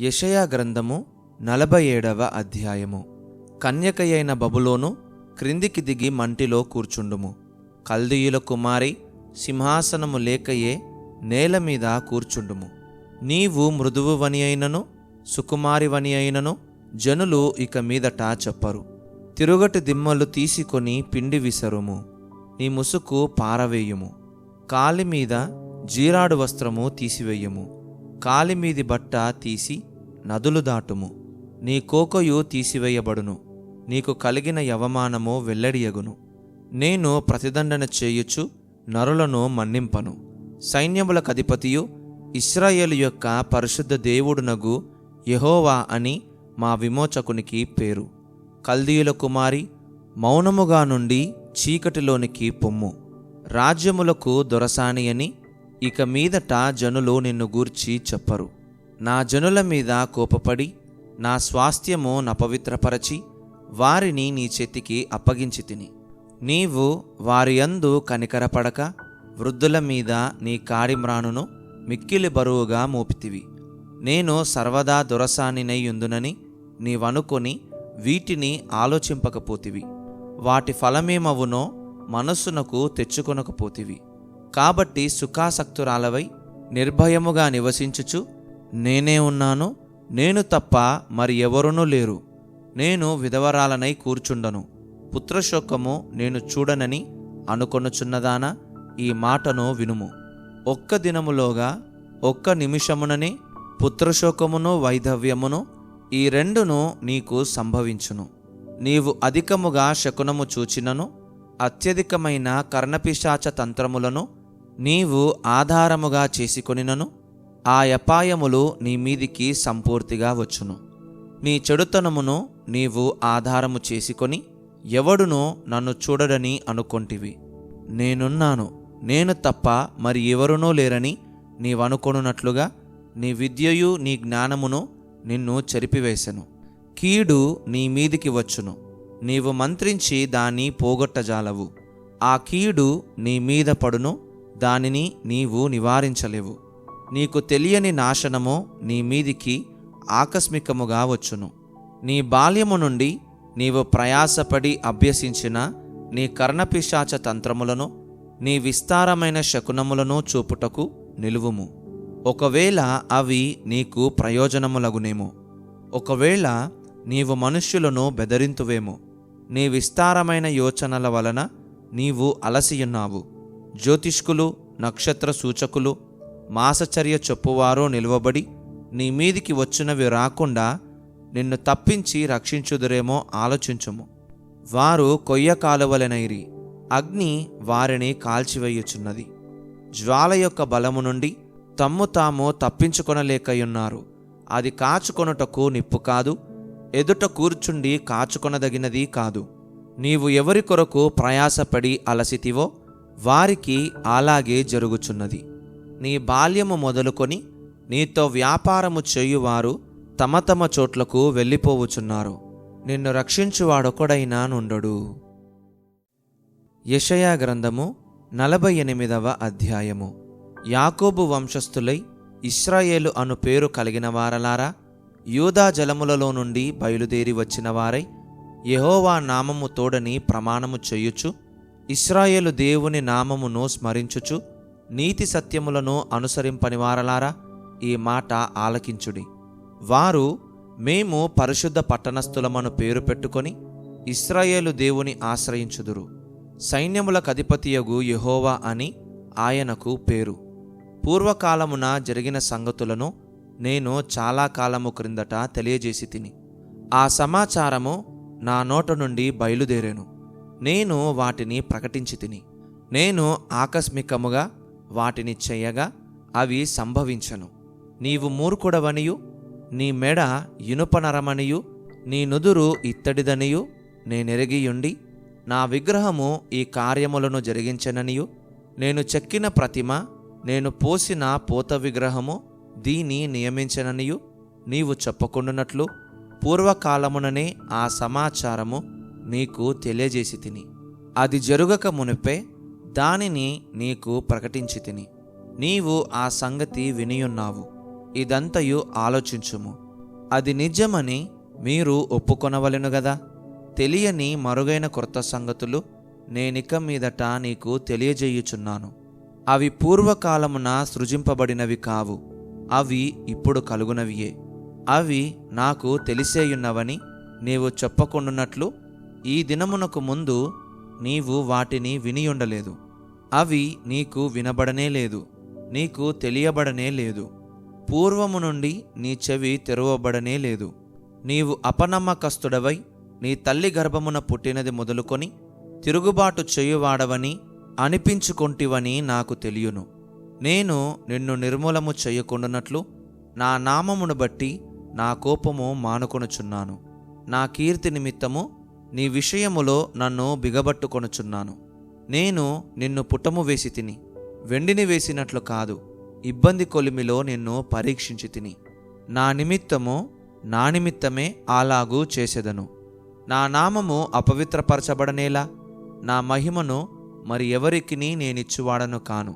యషయా గ్రంథము నలభై ఏడవ అధ్యాయము. కన్యకయైన బబులోను క్రిందికి దిగి మంటిలో కూర్చుండుము. కల్దీయుల కుమారి సింహాసనము లేకయే నేల మీద కూర్చుండుము. నీవు మృదువువని అయినను సుకుమారివని అయినను జనులు ఇక మీదట చెప్పరు. తిరుగటి దిమ్మలు తీసుకొని పిండి విసరుము. నీ ముసుకు పారవేయుము. కాలి మీద జీరాడు వస్త్రము తీసివేయుము. కాలిమీది బట్ట తీసి నదులు దాటుము. నీ కోకయు తీసివేయబడును. నీకు కలిగిన యవమానము వెల్లడియగును. నేను ప్రతిదండన చేయుచు నరులను మన్నింపను. సైన్యములకు అధిపతియు ఇస్రాయేలు యొక్క పరిశుద్ధ దేవుడునగు యహోవా అని మా విమోచకునికి పేరు. కల్దీయుల కుమారి మౌనముగా నుండి చీకటిలోనికి పొమ్ము. రాజ్యములకు దొరసాని అని ఇక మీదట జనులు నిన్ను గూర్చి చెప్పరు. నా జనుల మీద కోపపడి నా స్వాస్థ్యము నపవిత్రపరచి వారిని నీ చేతికి అప్పగించి తిని. నీవు వారి యందు కనికరపడక వృద్ధుల మీద నీ కాడిమ్రానును మిక్కిలి బరువుగా మోపితివి. నేను సర్వదా దురసానినయ్యుందునని నీవనుకొని వీటిని ఆలోచింపకపోతివి. వాటి ఫలమేమవునో మనస్సునకు తెచ్చుకొనకపోతివి. కాబట్టి సుఖాసక్తురాలవై నిర్భయముగా నివసించుచు నేనే ఉన్నాను నేను తప్ప మరి ఎవరునూ లేరు. నేను విధవరాలనై కూర్చుండను. పుత్రశోకము నేను చూడనని అనుకొనుచున్నదానా? ఈ మాటను వినుము. ఒక్క దినములోగా ఒక్క నిమిషముననే పుత్రశోకమును వైధవ్యమును ఈ రెండును నీకు సంభవించును. నీవు అధికముగా శకునము చూచినను అత్యధికమైన కర్ణపిశాచ తంత్రములను నీవు ఆధారముగా చేసుకొనినను ఆ అపాయములు నీ మీదికి సంపూర్తిగా వచ్చును. నీ చెడుతనమును నీవు ఆధారము చేసుకొని ఎవడునో నన్ను చూడడని అనుకొంటివి. నేనున్నాను నేను తప్ప మరి ఎవరునో లేరని నీవనుకొనున్నట్లుగా నీ విద్యయు నీ జ్ఞానమును నిన్ను చెరిపివేశను కీడు నీ మీదికి వచ్చును. నీవు మంత్రించి దాన్ని పోగొట్టజాలవు. ఆ కీడు నీ మీద పడును దానిని నీవు నివారించలేవు. నీకు తెలియని నాశనము నీ మీదికి ఆకస్మికముగా వచ్చును. నీ బాల్యము నుండి నీవు ప్రయాసపడి అభ్యసించిన నీ కర్ణపిశాచ తంత్రములను నీ విస్తారమైన శకునములను చూపుటకు నిలువుము. ఒకవేళ అవి నీకు ప్రయోజనములగునేమో. ఒకవేళ నీవు మనుష్యులను బెదరింతువేమో. నీ విస్తారమైన యోచనల వలన నీవు అలసియున్నావు. జ్యోతిష్కులు నక్షత్ర సూచకులు మాసచర్య చెప్పువారో నిలువబడి నీ మీదికి వచ్చినవి రాకుండా నిన్ను తప్పించి రక్షించుదురేమో ఆలోచించుము. వారు కొయ్య కాలువలనైరి అగ్ని వారిని కాల్చివేయుచున్నది. జ్వాల యొక్క బలము నుండి తమ్ము తాము తప్పించుకొనలేకయున్నారు. అది కాచుకొనుటకు నిప్పు కాదు ఎదుట కూర్చుండి కాచుకొనదగినది కాదు. నీవు ఎవరి కొరకు ప్రయాసపడి అలసితివో వారికి అలాగే జరుగుచున్నది. నీ బాల్యము మొదలుకొని నీతో వ్యాపారము చేయువారు తమ తమ చోట్లకు వెళ్ళిపోవుచున్నారు. నిన్ను రక్షించువాడొకడైనా నుండడు. యషయా గ్రంథము నలభై ఎనిమిదవ అధ్యాయము. యాకోబు వంశస్థులై ఇస్రాయేలు అను పేరు కలిగిన వారలారా యూదా జలములలో నుండి బయలుదేరి వచ్చిన వారై యహోవా నామము తోడని ప్రమాణము చేయుచు ఇస్రాయేలు దేవుని నామమును స్మరించుచు నీతి సత్యములను అనుసరింపని వారలారా ఈ మాట ఆలకించుడి. వారు మేము పరిశుద్ధ పట్టణస్థులమను పేరు పెట్టుకొని ఇస్రాయేలు దేవుని ఆశ్రయించుదురు. సైన్యములకు అధిపతియగు యెహోవా అని ఆయనకు పేరు. పూర్వకాలమున జరిగిన సంగతులను నేను చాలా కాలము క్రిందట తెలియజేసి తిని ఆ సమాచారము నా నోట నుండి బయలుదేరాను. నేను వాటిని ప్రకటించి తిని నేను ఆకస్మికముగా వాటిని చేయగా అవి సంభవించను. నీవు మూర్ఖుడవనియు నీ మెడ ఇనుపనరమనియు నీ నుదురు ఇత్తడిదనియు నేనెరిగియుండి నా విగ్రహము ఈ కార్యములను జరిగించననియు నేను చెక్కిన ప్రతిమ నేను పోసిన పోత విగ్రహము దీని నియమించననియు నీవు చెప్పుకుండునట్లు పూర్వకాలముననే ఆ సమాచారము నీకు తెలియజేసి తిని. అది జరుగక మునిపే దానిని నీకు ప్రకటించి తిని. నీవు ఆ సంగతి వినియున్నావు. ఇదంతయు ఆలోచించుము. అది నిజమని మీరు ఒప్పుకొనవలెను గదా? తెలియని మరుగైన కొత్త సంగతులు నేనిక మీదట నీకు తెలియజేయుచున్నాను. అవి పూర్వకాలమున సృజింపబడినవి కావు. అవి ఇప్పుడు కలుగునవియే. అవి నాకు తెలిసేయున్నవని నీవు చెప్పకుండునట్లు ఈ దినమునకు ముందు నీవు వాటిని వినియుండలేదు. అవి నీకు వినబడనే లేదు. నీకు తెలియబడనే లేదు. పూర్వము నుండి నీ చెవి తెరవబడనే లేదు. నీవు అపనమ్మకస్తుడవై నీ తల్లి గర్భమున పుట్టినది మొదలుకొని తిరుగుబాటు చేయువాడవని అనిపించుకొంటివని నాకు తెలియను. నేను నిన్ను నిర్మూలము చేయకుండానట్లు నా నామమును బట్టి నా కోపము మానుకొనుచున్నాను. నా కీర్తి నిమిత్తము నీ విషయములో నన్ను బిగబట్టుకొనుచున్నాను. నేను నిన్ను పుటము వేసి తిని వెండిని వేసినట్లు కాదు ఇబ్బంది కొలిమిలో నిన్ను పరీక్షించి తిని. నా నిమిత్తము నా నిమిత్తమే అలాగూ చేసెదను. నా నామము అపవిత్రపరచబడనేలా నా మహిమను మరి ఎవరికిని నేనిచ్చువాడను కాను.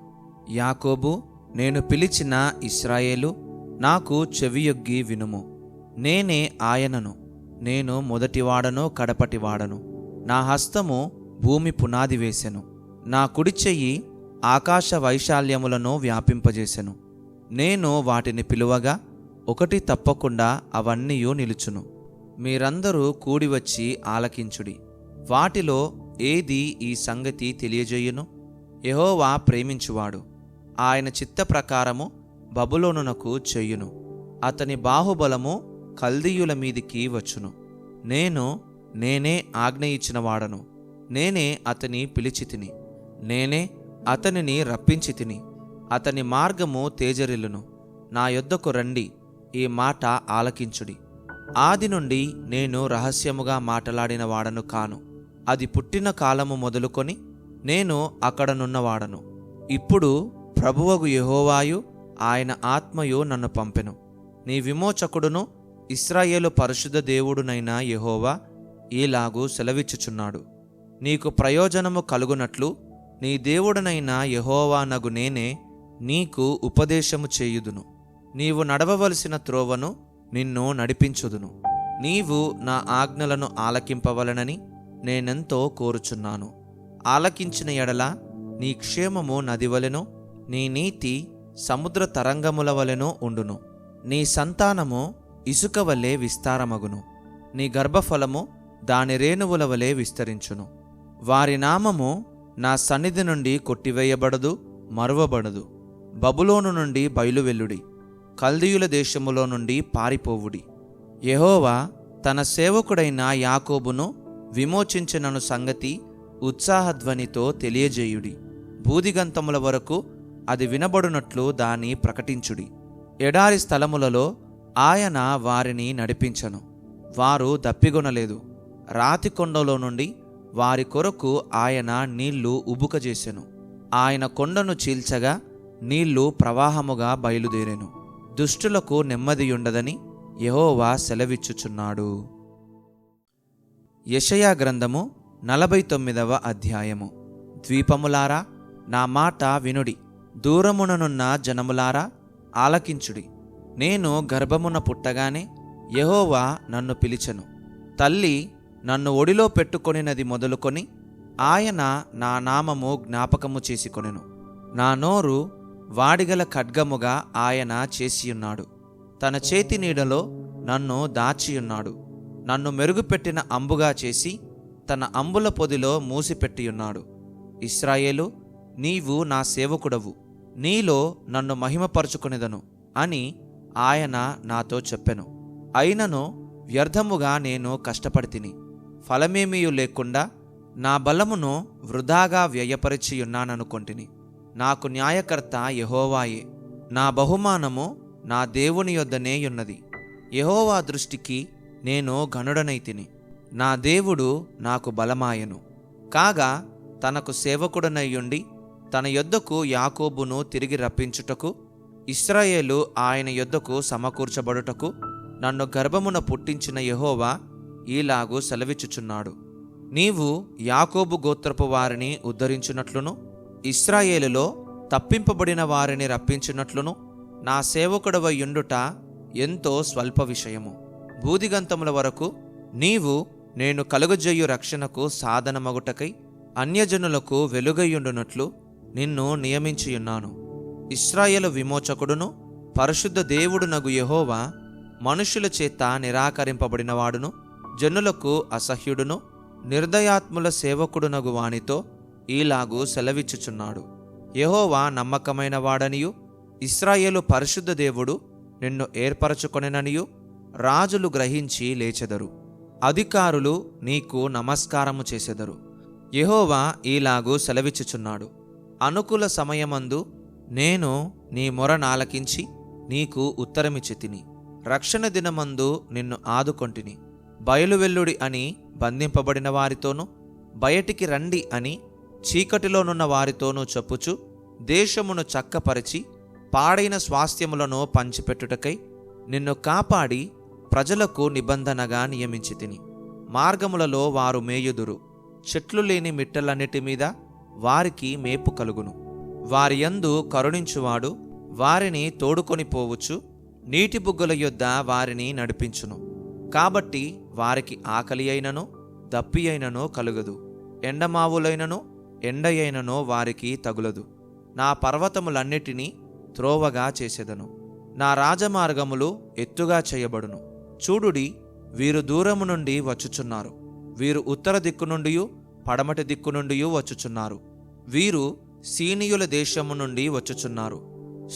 యాకోబు నేను పిలిచిన ఇస్రాయేలు నాకు చెవియొగ్గి వినుము. నేనే ఆయనను. నేను మొదటివాడను కడపటివాడను నా హస్తము భూమి పునాది వేసెను. నా కుడి చెయ్యి ఆకాశ వైశాల్యములను వ్యాపింపజేసెను. నేను వాటిని పిలువగా ఒకటి తప్పకుండా అవన్నీయు నిలుచును. మీరందరూ కూడివచ్చి ఆలకించుడి. వాటిలో ఏది ఈ సంగతి తెలియజేయును? యహోవా ప్రేమించువాడు. ఆయన చిత్త ప్రకారము బబులోనునకు చెయ్యును అతని బాహుబలము కల్దీయుల మీదికి వచ్చును. నేను నేనే ఆజ్ఞ ఇచ్చిన వాడను. నేనే అతని పిలిచి తిని నేనే అతనిని రప్పించి తిని అతని మార్గము తేజరిల్లును. నా యొద్దకు రండి ఈ మాట ఆలకించుడి. ఆది నుండి నేను రహస్యముగా మాట్లాడిన వాడను కాను. అది పుట్టిన కాలము మొదలుకొని నేను అక్కడనున్నవాడను. ఇప్పుడు ప్రభువగు యహోవాయు ఆయన ఆత్మయు నన్ను పంపెను. నీ విమోచకుడును ఇస్రాయేలు పరిశుద్ధ దేవుడునైన యహోవా ఈలాగు సెలవిచ్చుచున్నాడు. నీకు ప్రయోజనము కలుగునట్లు నీ దేవుడనైన యెహోవానగు నేనే నీకు ఉపదేశము చేయుదును. నీవు నడవవలసిన త్రోవను నిన్ను నడిపించుదును. నీవు నా ఆజ్ఞలను ఆలకింపవలనని నేనెంతో కోరుచున్నాను. ఆలకించిన ఎడల నీ క్షేమము నదివలెను నీ నీతి సముద్ర తరంగముల వలెను ఉండును. నీ సంతానము ఇసుక వలె విస్తారమగును. నీ గర్భఫలము దాని రేణువుల వలె విస్తరించును. వారి నామము నా సన్నిధి నుండి కొట్టివేయబడదు మరువబడదు. బబులోను నుండి బయలువెల్లుడి కల్దీయుల దేశములో నుండి పారిపోవుడి. యహోవా తన సేవకుడైన యాకోబును విమోచించినను సంగతి ఉత్సాహధ్వనితో తెలియజేయుడి. బూదిగంతముల వరకు అది వినబడునట్లు దాన్ని ప్రకటించుడి. ఎడారి స్థలములలో ఆయన వారిని నడిపించను. వారు దప్పిగొనలేదు రాతి కొండలో నుండి వారి కొరకు ఆయన నీళ్ళు ఉబుకజేసెను. ఆయన కొండను చీల్చగా నీళ్ళు ప్రవాహముగా బయలుదేరెను. దుష్టులకు నెమ్మదియుండదని యహోవా సెలవిచ్చుచున్నాడు. యషయా గ్రంథము నలభై తొమ్మిదవ అధ్యాయము. ద్వీపములారా నా మాట వినుడి. దూరముననున్న జనములారా ఆలకించుడి. నేను గర్భమున పుట్టగానే యహోవా నన్ను పిలిచెను. తల్లి నన్ను ఒడిలో పెట్టుకొనినది మొదలుకొని ఆయన నా నామము జ్ఞాపకము చేసుకొనెను. నా నోరు వాడిగల ఖడ్గముగా ఆయన చేసియున్నాడు. తన చేతి నీడలో నన్ను దాచియున్నాడు. నన్ను మెరుగుపెట్టిన అంబుగా చేసి తన అంబుల పొదిలో మూసిపెట్టియున్నాడు. ఇస్రాయేలు నీవు నా సేవకుడవు. నీలో నన్ను మహిమపరుచుకునేదను అని ఆయన నాతో చెప్పెను. అయినను వ్యర్థముగా నేను కష్టపడితిని. ఫలమేమీయు లేకుండా నా బలమును వృధాగా వ్యయపరిచియున్నాననుకొంటిని. నాకు న్యాయకర్త యహోవాయే. నా బహుమానము నా దేవుని యొద్దనే ఉన్నది. యహోవా దృష్టికి నేను ఘనుడనైతిని. నా దేవుడు నాకు బలమాయను. కాగా తనకు సేవకుడనయ్యుండి తన యొద్దకు యాకోబును తిరిగి రప్పించుటకు ఇస్రాయేలు ఆయన యొద్దకు సమకూర్చబడుటకు నన్ను గర్భమున పుట్టించిన యహోవా ఈలాగు సెలవిచ్చుచున్నాడు. నీవు యాకోబు గోత్రపు వారిని ఉద్ధరించినట్లును ఇస్రాయేలులో తప్పింపబడిన వారిని రప్పించినట్లును నా సేవకుడవయ్యుండుట ఎంతో స్వల్ప విషయము. బూదిగంతముల వరకు నీవు నేను కలుగజేయు రక్షణకు సాధనమగుటకై అన్యజనులకు వెలుగయ్యుండునట్లు నిన్ను నియమించియున్నాను. ఇస్రాయేలు విమోచకుడును పరిశుద్ధ దేవుడునగు యహోవా మనుషుల చేత నిరాకరింపబడినవాడును జనులకు అసహ్యుడును నిర్దయాత్ముల సేవకుడునగు వానితో ఈలాగు సెలవిచ్చుచున్నాడు. యహోవా నమ్మకమైన వాడనియు ఇస్రాయేలు పరిశుద్ధ దేవుడు నిన్ను ఏర్పరచుకొనెననియు రాజులు గ్రహించి లేచెదరు. అధికారులు నీకు నమస్కారము చేసెదరు. యహోవా ఈలాగు సెలవిచ్చుచున్నాడు. అనుకూల సమయమందు నేను నీ మొర నాలకించి నీకు ఉత్తరమిచ్చి తిని. రక్షణ దినమందు నిన్ను ఆదుకొంటిని. బయలువెల్లుడి అని బంధింపబడిన వారితోనూ బయటికి రండి అని చీకటిలోనున్న వారితోనూ చెప్పుచు దేశమును చక్కపరిచి పాడైన స్వాస్థ్యములను పంచిపెట్టుటకై నిన్ను కాపాడి ప్రజలకు నిబంధనగా నియమించి తిని. మార్గములలో వారు మేయుదురు. చెట్లు లేని మిట్టలన్నిటి మీద వారికి మేపు కలుగును. వారి యందు కరుణించువాడు వారిని తోడుకొని పోవచ్చు నీటి బుగ్గల యొద్ద వారిని నడిపించును. కాబట్టి వారికి ఆకలి అయినను దప్పి అయినను కలుగదు. ఎండమావులైనను ఎండ అయినను వారికి తగులదు. నా పర్వతములన్నిటినీ త్రోవగా చేసెదను. నా రాజమార్గములు ఎత్తుగా చేయబడును. చూడుడి వీరు దూరము నుండి వచ్చుచున్నారు. వీరు ఉత్తర దిక్కు నుండి పడమటి దిక్కు నుండి వచ్చుచున్నారు. వీరు సీనియుల దేశము నుండి వచ్చుచున్నారు.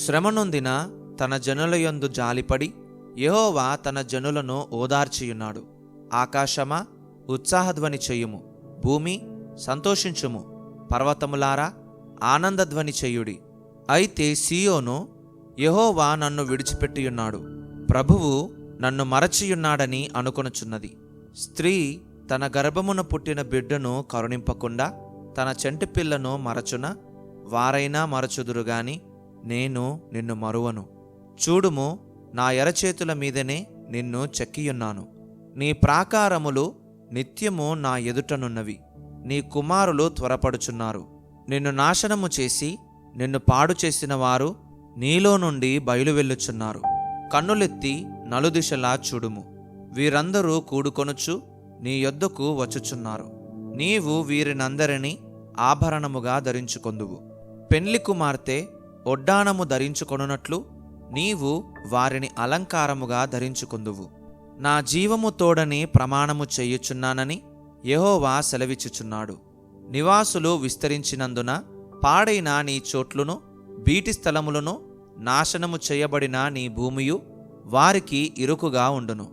శ్రమనొందిన తన జనుల యందు జాలిపడి యహోవా తన జనులను ఓదార్చియున్నాడు. ఆకాశమా ఉత్సాహధ్వని చెయ్యుము భూమి సంతోషించుము. పర్వతములారా ఆనందధ్వని చెయ్యుడి అయితే సియోను యహోవా నన్ను విడిచిపెట్టియున్నాడు. ప్రభువు నన్ను మరచియున్నాడని అనుకొనుచున్నది. స్త్రీ తన గర్భమున పుట్టిన బిడ్డను కరుణింపకుండా తన చెంటి పిల్లను మరచున వారైనా మరచుదురు గాని నేను నిన్ను మరువను. చూడుము నా ఎరచేతుల మీదనే నిన్ను చెక్కియున్నాను. నీ ప్రాకారములు నిత్యము నా ఎదుటనున్నవి. నీ కుమారులు త్వరపడుచున్నారు. నిన్ను నాశనము చేసి నిన్ను పాడు చేసిన వారు నీలో నుండి బయలువెళ్ళుచున్నారు. కన్నులెత్తి నలుదిశలా చూడుము. వీరందరూ కూడుకొనుచు నీ యొద్దకు వచ్చుచున్నారు. నీవు వీరినందరినీ ఆభరణముగా ధరించుకొందువు. పెండ్లి కుమార్తె ఒడ్డానము ధరించుకొనున్నట్లు నీవు వారిని అలంకారముగా ధరించుకుందువు. నా జీవము తోడని ప్రమాణము చేయుచున్నానని యహోవా సెలవిచ్చుచున్నాడు. నివాసులు విస్తరించినందున పాడైన నీ చోట్లును బీటి స్థలములను నాశనము చేయబడిన నీ భూమియు వారికి ఇరుకుగా ఉండును.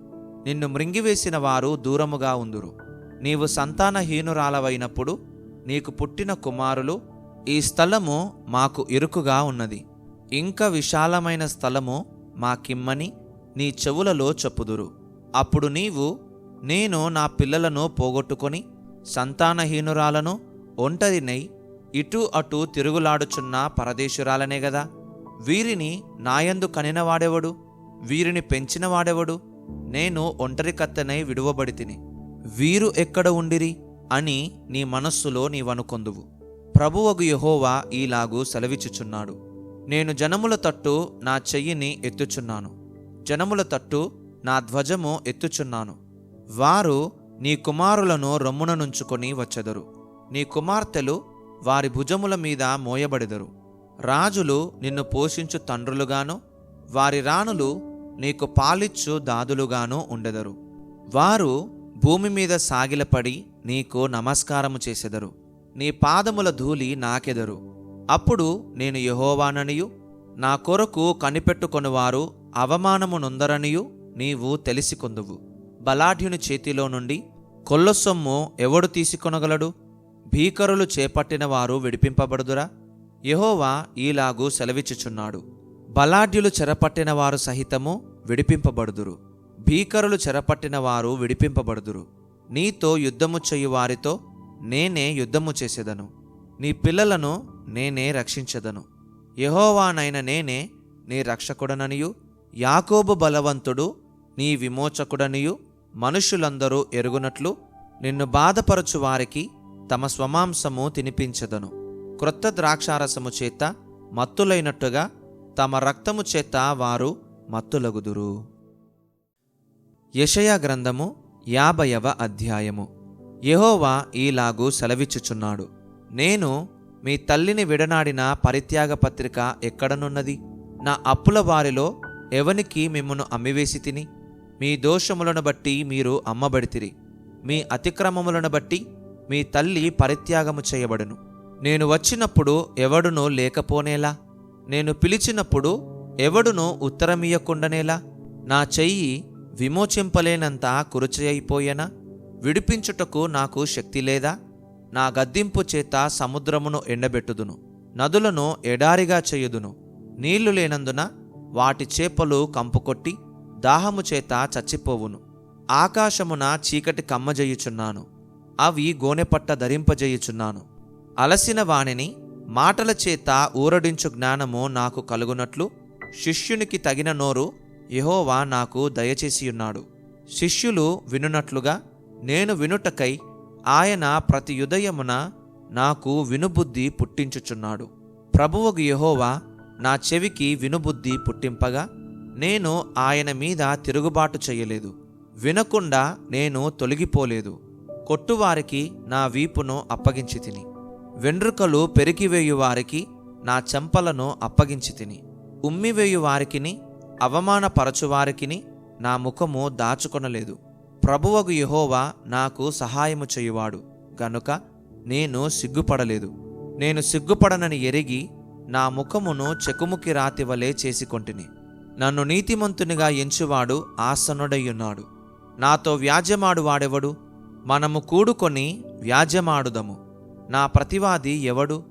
నిన్ను మృంగివేసిన వారు దూరముగా ఉందురు. నీవు సంతానహీనురాలవైనప్పుడు నీకు పుట్టిన కుమారులు ఈ స్థలము మాకు ఇరుకుగా ఉన్నది. ఇంకా విశాలమైన స్థలము మాకిమ్మని నీ చెవులలో చెప్పుదురు. అప్పుడు నీవు నేను నా పిల్లలను పోగొట్టుకొని సంతానహీనురాలను ఒంటరినై ఇటు అటు తిరుగులాడుచున్న పరదేశురాలనే గదా. వీరిని నాయందు కనినవాడెవడు? వీరిని పెంచినవాడెవడు? నేను ఒంటరి కత్తెనై విడువబడి తిని వీరు ఎక్కడ ఉండిరి? అని నీ మనస్సులో నీవనుకొందువు. ప్రభువగు యహోవా ఈలాగు సెలవిచ్చుచున్నాడు. నేను జనముల తట్టు నా చెయ్యిని ఎత్తుచున్నాను. జనముల తట్టు నా ధ్వజము ఎత్తుచున్నాను. వారు నీ కుమారులను రొమ్మున నుంచుకొని వచ్చెదరు. నీ కుమార్తెలు వారి భుజముల మీద మోయబడెదరు. రాజులు నిన్ను పోషించు తండ్రులుగాను వారి రాణులు నీకు పాలిచ్చు దాదులుగాను ఉండెదరు. వారు భూమి మీద సాగిలపడి నీకు నమస్కారము చేసెదరు. నీ పాదముల ధూళి నాకెదరు. అప్పుడు నేను యహోవాననియు నా కొరకు కనిపెట్టుకొనువారు అవమానము నొందరనియు నీవు తెలిసికొందువు. బలాఢ్యుని చేతిలో నుండి కొల్లసొమ్ము ఎవడు తీసుకొనగలడు? భీకరులు చేపట్టిన వారు విడిపింపబడుదురా? యహోవా ఈలాగూ సెలవిచ్చుచున్నాడు. బలాఢ్యులు చెరపట్టిన వారు సహితము విడిపింపబడుదురు. భీకరులు చెరపట్టిన వారు విడిపింపబడుదురు. నీతో యుద్ధము చేయు వారితో నేనే యుద్ధము చేసేదను. నీ పిల్లలను నేనే రక్షించదను. యహోవానైన నేనే నీ రక్షకుడననియు. యాకోబు బలవంతుడు నీ విమోచకుడనియు. మనుషులందరూ ఎరుగునట్లు నిన్ను బాధపరచు వారికి తమ స్వమాంసము తినిపించదను. క్రొత్త ద్రాక్షారసము చేత మత్తులైనట్టుగా తమ రక్తము చేత వారు మత్తులగుదురు. యషయా గ్రంథము యాభైవ అధ్యాయము. యహోవా ఈలాగూ సెలవిచ్చుచున్నాడు. నేను మీ తల్లిని విడనాడిన పరిత్యాగ పత్రిక ఎక్కడనున్నది? నా అప్పుల వారిలో ఎవనికి మిమ్మను అమ్మివేసి తిని? మీ దోషములను బట్టి మీరు అమ్మబడితిరి. మీ అతిక్రమములను బట్టి మీ తల్లి పరిత్యాగము చేయబడును. నేను వచ్చినప్పుడు ఎవడునో లేకపోనేలా? నేను పిలిచినప్పుడు ఎవడునూ ఉత్తరమియకుండనేలా నా చెయ్యి విమోచింపలేనంత కురుచయిపోయేనా? విడిపించుటకు నాకు శక్తి లేదా? నా గద్దింపు చేత సముద్రమును ఎండబెట్టుదును. నదులను ఎడారిగా చేయుదును. నీళ్ళు లేనందున వాటి చేపలు కంపుకొట్టి దాహము చేత చచ్చిపోవును. ఆకాశమున చీకటి కమ్మజేయుచున్నాను. అవి గోనెపట్ట ధరింపజేయుచున్నాను. అలసిన వాణిని మాటల చేత ఊరడించు జ్ఞానము నాకు కలుగునట్లు శిష్యునికి తగిన నోరు యహోవా నాకు దయచేసియున్నాడు. శిష్యులు వినునట్లుగా నేను వినుటకై ఆయన ప్రతి యుదయమున నాకు వినుబుద్ధి పుట్టించుచున్నాడు. ప్రభువుకు యహోవా నా చెవికి వినుబుద్ధి పుట్టింపగా నేను ఆయన మీద తిరుగుబాటు చేయలేదు. వినకుండా నేను తొలగిపోలేదు. కొట్టువారికి నా వీపును అప్పగించి తిని వెండ్రుకలు పెరికివేయు వారికి నా చెంపలను అప్పగించి తిని ఉమ్మివేయు వారికిని అవమానపరచువారికిని నా ముఖము దాచుకొనలేదు. ప్రభువగు యహోవా నాకు సహాయము చేయువాడు గనుక నేను సిగ్గుపడలేదు. నేను సిగ్గుపడనని ఎరిగి నా ముఖమును చెకుముకి రాతి వలె చేసుకొంటిని. నన్ను నీతిమంతునిగా ఎంచువాడు ఆసనుడయ్యున్నాడు. నాతో వ్యాజ్యమాడు వాడెవడు మనము కూడుకొని వ్యాజ్యమాడుదము. నా ప్రతివాది ఎవడు?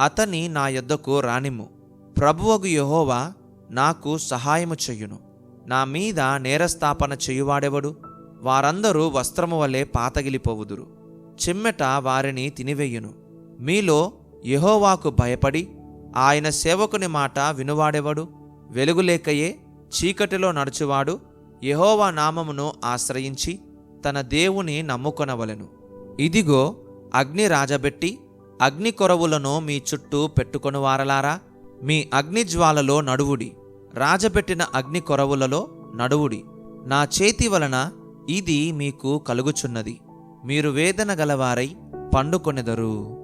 అతని నా యొద్దకు రానిమ్ము. ప్రభువగు యహోవా నాకు సహాయము చెయ్యును నా మీద నేరస్థాపన చేయువాడెవడు? వారందరూ వస్త్రము వలె పాతగిలిపోవుదురు. చిమ్మెట వారిని తినివేయును. మీలో యహోవాకు భయపడి ఆయన సేవకుని మాట వినువాడెవడు? వెలుగులేకయే చీకటిలో నడుచువాడు యహోవా నామమును ఆశ్రయించి తన దేవుని నమ్ముకొనవలెను. ఇదిగో అగ్ని రాజబెట్టి అగ్ని కొరవులను మీ చుట్టూ పెట్టుకొని వారలారా మీ అగ్నిజ్వాలలో నడువుడి. రాజబెట్టిన అగ్ని కొరవులలో నడువుడి. నా చేతి వలన ఇది మీకు కలుగుచున్నది. మీరు వేదన గలవారై పండుకొనెదరు.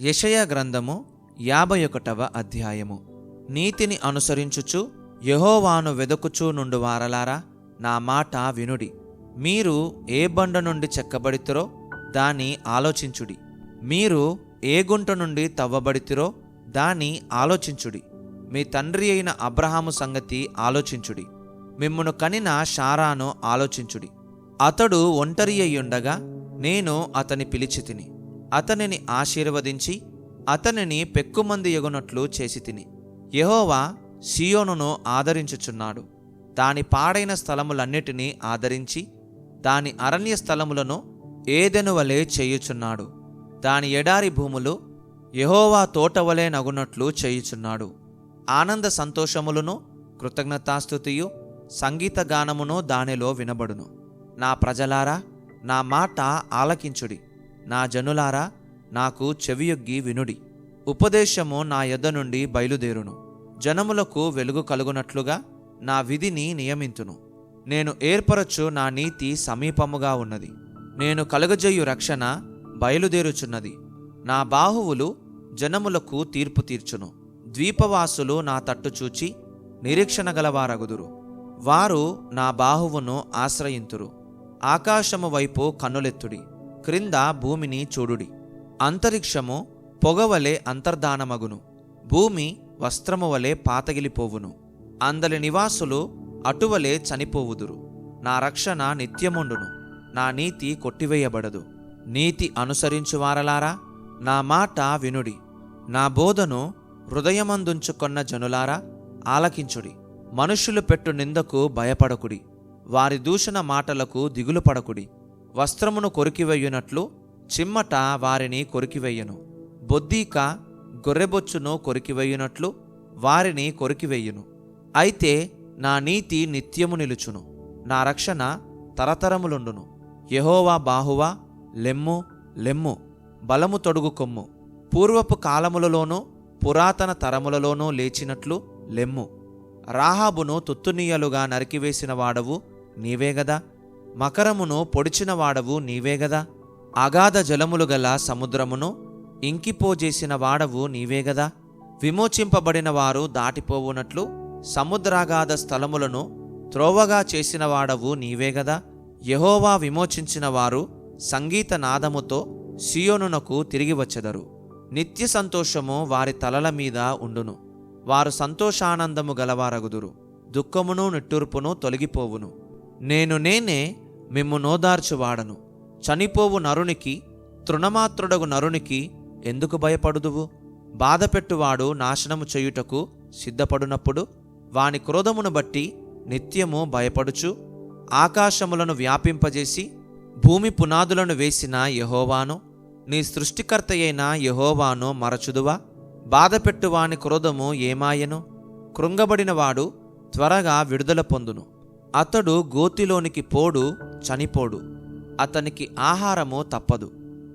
యషయ గ్రంథము యాభై ఒకటవ అధ్యాయము. నీతిని అనుసరించుచు యహోవాను వెదకుచూ నుండు వారలారా నా మాట వినుడి. మీరు ఏ బండ నుండి చెక్కబడితురో దాని ఆలోచించుడి. మీరు ఏ గుంట నుండి తవ్వబడితిరో దాని ఆలోచించుడి. మీ తండ్రి అయిన అబ్రహాము సంగతి ఆలోచించుడి. మిమ్మను కనిన షారాను ఆలోచించుడి. అతడు ఒంటరి అయ్యుండగా నేను అతని పిలిచి తిని అతనిని ఆశీర్వదించి అతనిని పెక్కుమంది ఎగునట్లు చేసి తిని యహోవా సియోనును ఆదరించుచున్నాడు. దాని పాడైన స్థలములన్నిటినీ ఆదరించి దాని అరణ్య స్థలములను ఏదెనువలే చేయుచున్నాడు. దాని ఎడారి భూములు యహోవా తోటవలే నగునట్లు చేయుచున్నాడు. ఆనంద సంతోషములను కృతజ్ఞతాస్థుతియు సంగీత గానమును దానిలో వినబడును. నా ప్రజలారా నా మాట ఆలకించుడి. నా జనులారా నాకు చెవియొగ్గి వినుడి. ఉపదేశము నా యొద్ద నుండి బయలుదేరును. జనములకు వెలుగు కలుగునట్లుగా నా విధిని నియమింతును. నేను ఏర్పరచు నా నీతి సమీపముగా ఉన్నది. నేను కలుగజేయు రక్షణ బయలుదేరుచున్నది. నా బాహువులు జనములకు తీర్పు తీర్చును. ద్వీపవాసులు నా తట్టు చూచి నిరీక్షణ గలవారగుదురు. వారు నా బాహువును ఆశ్రయింతురు. ఆకాశము వైపు కన్నులెత్తుడి క్రింద భూమిని చూడుడి. అంతరిక్షము పొగవలే అంతర్ధానమగును భూమి వస్త్రము వలె పాతగిలిపోవును. అందలి నివాసులు అటువలే చనిపోవుదురు. నా రక్షణ నిత్యముండును నా నీతి కొట్టివేయబడదు. నీతి అనుసరించువారలారా నా మాట వినుడి. నా బోధను హృదయమందుంచుకొన్న జనులారా ఆలకించుడి. మనుష్యులు పెట్టు నిందకు భయపడకుడి. వారి దూషణ మాటలకు దిగులు పడకుడి. వస్త్రమును కొరికివేయునట్లు చిమ్మట వారిని కొరికివేయును. బొద్దీక గొర్రెబొచ్చును కొరికివేయునట్లు వారిని కొరికివేయును. అయితే నా నీతి నిత్యము నిలుచును. నా రక్షణ తరతరములుండును. యహోవా బాహువా లెమ్ము లెమ్ము బలము తొడుగు కొమ్ము. పూర్వపు కాలములలోనూ పురాతన తరములలోనూ లేచినట్లు లెమ్ము. రాహాబును తుత్తునీయలుగా నరికివేసిన వాడవు నీవే గదా. మకరమును పొడిచిన వాడవు నీవే గదా. అగాధ జలములు గల సముద్రమును ఇంకిపోజేసిన వాడవు నీవే గదా. విమోచింపబడిన వారు దాటిపోవునట్లు సముద్రాగాధ స్థలములను త్రోవగా చేసిన వాడవు నీవే గదా. యహోవా విమోచించిన వారు సంగీత నాదముతో సియోనునకు తిరిగి వచ్చెదరు. నిత్య సంతోషము వారి తలల మీద ఉండును. వారు సంతోషానందము గలవారగుదురు. దుఃఖమును నిట్టూర్పును తొలగిపోవును. నేను నేనే మిమ్ము నోదార్చువాడను. చనిపోవు నరునికి తృణమాత్రుడగు నరునికి ఎందుకు భయపడుదువు? బాధపెట్టువాడు నాశనము చేయుటకు సిద్ధపడునప్పుడు వాని క్రోధమును బట్టి నిత్యము భయపడుచు ఆకాశములను వ్యాపింపజేసి భూమి పునాదులను వేసిన యహోవాను నీ సృష్టికర్తయైన యహోవాను మరచుదువా? బాధపెట్టువాని క్రోధము ఏమాయను? కృంగబడినవాడు త్వరగా విడుదల పొందును. అతడు గోతిలోనికి పోడు చనిపోడు. అతనికి ఆహారము తప్పదు.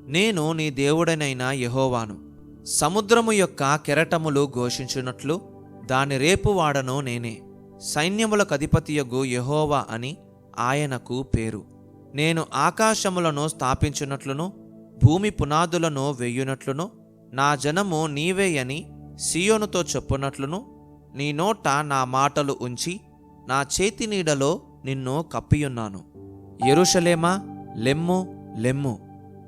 నేను నీ దేవుడనైన యహోవాను. సముద్రము యొక్క కెరటములు ఘోషించినట్లు దాని రేపు వాడను నేనే. సైన్యములకు అధిపతియగు యహోవా అని ఆయనకు పేరు. నేను ఆకాశములను స్థాపించినట్లును భూమి పునాదులను వెయ్యునట్లును నా జనము నీవే అని సియోనుతో చెప్పునట్లును. నీ నోట నా మాటలు ఉంచి నా చేతి నీడలో నిన్ను కప్పియున్నాను. ఎరుషలేమా లెమ్ము లెమ్ము.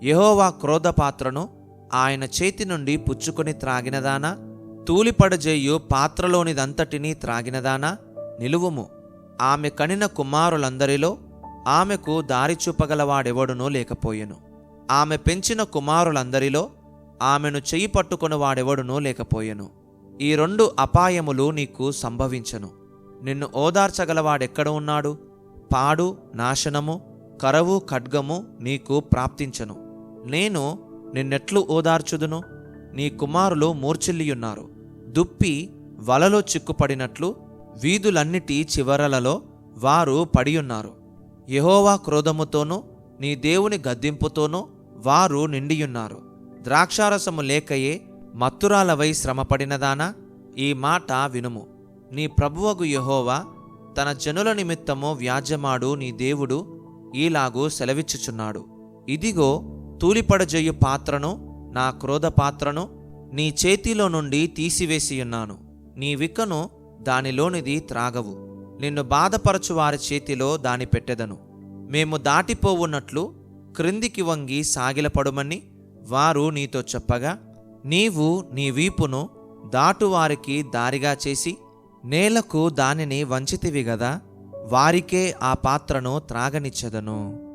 యహోవా క్రోధపాత్రను ఆయన చేతి నుండి పుచ్చుకొని త్రాగినదానా? తూలిపడజేయు పాత్రలోనిదంతటినీ త్రాగినదానా? నిలువుము. ఆమె కనిన కుమారులందరిలో ఆమెకు దారి చూపగలవాడెవడునూ లేకపోయెను. ఆమె పెంచిన కుమారులందరిలో ఆమెను చెయ్యి పట్టుకుని వాడెవడునూ లేకపోయెను. ఈ రెండు అపాయములు నీకు సంభవించను. నిన్ను ఓదార్చగలవాడెక్కడ ఉన్నాడు? పాడు నాశనము కరవు ఖడ్గము నీకు ప్రాప్తించను. నేను నిన్నెట్లు ఓదార్చుదును? నీ కుమారులు మూర్ఛిల్లియున్నారు. దుప్పి వలలో చిక్కుపడినట్లు వీధులన్నిటి చివరలలో వారు పడియున్నారు. యహోవా క్రోధముతోనూ నీ దేవుని గద్దింపుతోనూ వారు నిండియున్నారు. ద్రాక్షారసము లేకయే మత్తురాలవై శ్రమపడినదానా? ఈ మాట వినుము. నీ ప్రభువగు యెహోవా తన జనుల నిమిత్తము వ్యాజ్యమాడు నీ దేవుడు ఈలాగు సెలవిచ్చుచున్నాడు. ఇదిగో తూలిపడజేయు పాత్రను నా క్రోధ పాత్రను నీ చేతిలో నుండి తీసివేసియున్నాను. నీ విక్కను దానిలోనిది త్రాగవు. నిన్ను బాధపరచు వారి చేతిలో దాని పెట్టెదను మేము దాటిపోవున్నట్లు క్రిందికి వంగి సాగిలపడుమని వారు నీతో చెప్పగా నీవు నీ వీపును దాటువారికి దారిగా చేసి నేలకు దానిని వంచితివి గదా వారికే ఆ పాత్రను త్రాగనిచ్చెదను.